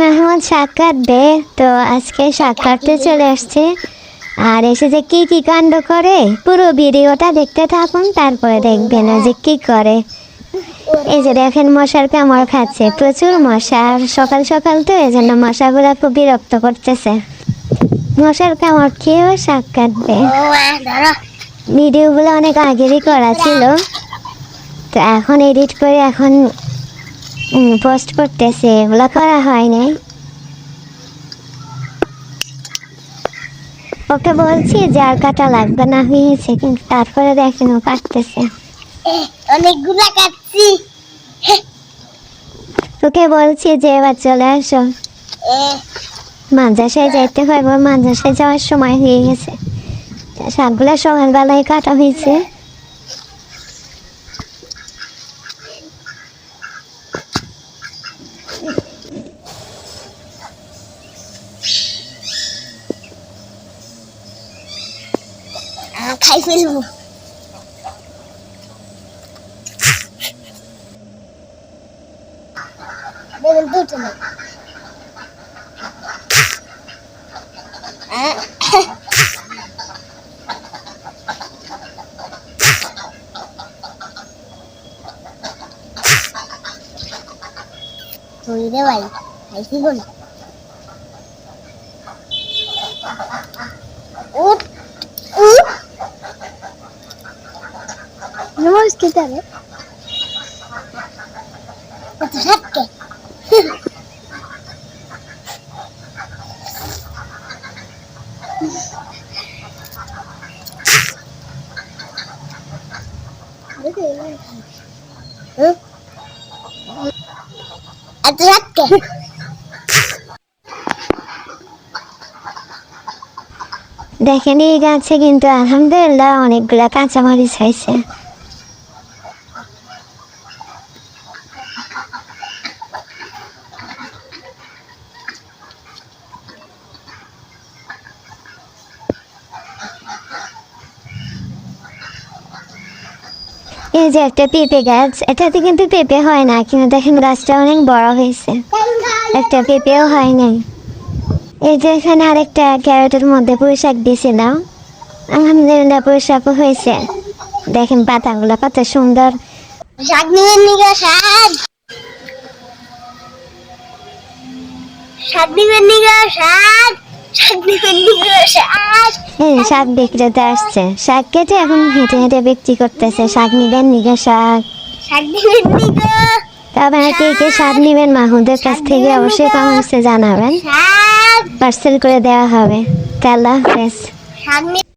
মেহমান শাক কাটবে তো আজকে কাটতে চলে আসছে। আর এসে যে কি কি কাণ্ড করে? পুরো ভিডিওটা দেখতে থাকুন, তারপরে দেখবেন যে কি করে। এই যে দেখেন, মশার কামড় খাচ্ছে। প্রচুর মশা সকাল সকাল তো এই জন্য মশাগুলো খুব বিরক্ত করতেছে। মশার কামড় খেয়েও শাক কাটবে ভিডিওগুলো অনেক আগেরই করা ছিল। তো এখন এডিট করে এখন পোস্ট করতেছে। এগুলো করা হয়নি ওকে বলছি যে আর কাটা লাগবে না হয়েছে কিন্তু তারপরে দেখেন ও কাটতেছে। অনেকগুলা কাটছি। তোকে বলছি যে এবার চলে আসো। মাদ্রাসায় যাইতে পারব। মাদ্রাসায় যাওয়ার সময় হয়ে গেছে। শাকগুলো সকালবেলায় কাটা হয়েছে। ใครไม่รู้เดินตู้จะไหนอ่ะคุยได้ไหวไหนที่คนอุ๊ด নমস্কার রে কত সাতকে এত সাতকে দেখেন এই গাছে কিন্তু আলহামদুলিল্লাহ অনেকগুলা কাঁচামরিচ হয়েছে। এই যে একটা পেঁপে গাছ, এটাতে কিন্তু পেঁপে হয় না, কিন্তু দেখেন গাছটা অনেক বড় হয়েছে। একটা পেঁপেও হয় নাই। এই যে এখানে আরেকটা ক্যারেটের মধ্যে পুঁইশাক দিয়েছিলাম। আলহামদুলিল্লাহ পুঁইশাকও হয়েছে। দেখেন পাতাগুলো কত সুন্দর। শাক নিবেন নিগা শাক। শাক শাক বিক্রেতা আসছে। শাক কেটে এখন হেঁটে হেঁটে বিক্রি করতেছে। শাক নিবেন নিগে শাক? তবে কে কে শাক নিবেন মাহুদের কাছ থেকে অবশ্যই কমেন্টসে জানাবেন। পার্সেল করে দেওয়া হবে। আল্লাহ হাফেজ।